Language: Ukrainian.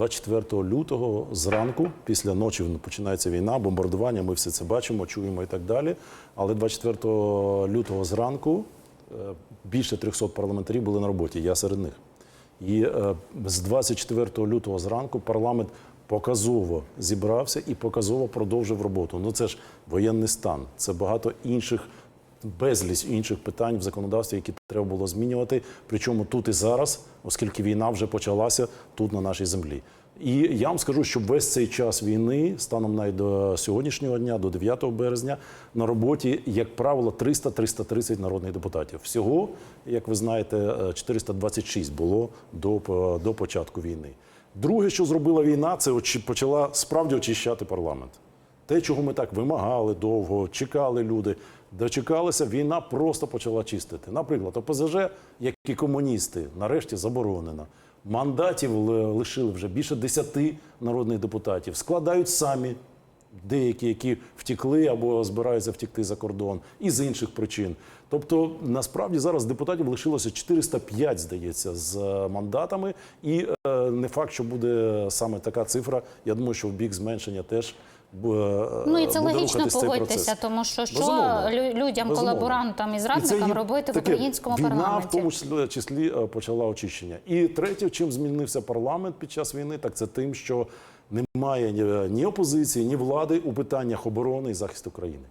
24 лютого зранку, після ночі починається війна, бомбардування. Ми все це бачимо, чуємо і так далі. Але 24 лютого зранку е, більше 300 парламентарів були на роботі. Я серед них. І е, з 24 лютого зранку парламент показово зібрався і показово продовжив роботу. Ну це ж воєнний стан, це багато інших. Безліч інших питань в законодавстві, які треба було змінювати. Причому тут і зараз, оскільки війна вже почалася тут на нашій землі. І я вам скажу, що весь цей час війни, станом навіть до сьогоднішнього дня, до 9 березня, на роботі, як правило, 300-330 народних депутатів. Всього, як ви знаєте, е, 426 було до, до початку війни. Друге, що зробила війна, це почала справді очищати парламент. Те, чого ми так вимагали довго, чекали люди, дочекалися, війна просто почала чистити. Наприклад, ОПЗЖ, як і комуністи, нарешті заборонено. Мандатів лишили вже більше 10 народних депутатів. Складають самі деякі, які втікли або збираються втікти за кордон, і з інших причин. Тобто, насправді зараз депутатів лишилося 405, здається, з е, мандатами, і е, не факт, що буде саме така цифра. Я думаю, що в бік зменшення теж. Б- Ну і це логічно погодьтеся, тому що що Безумовно. лю- людям, Безумовно. колаборантам і І це робити таке, в українському війна парламенті? в тому числі, е, почала очищення. І третє, чим змінився парламент під час війни, так це тим, що немає ні, ні опозиції, ні влади у питаннях оборони і захисту країни.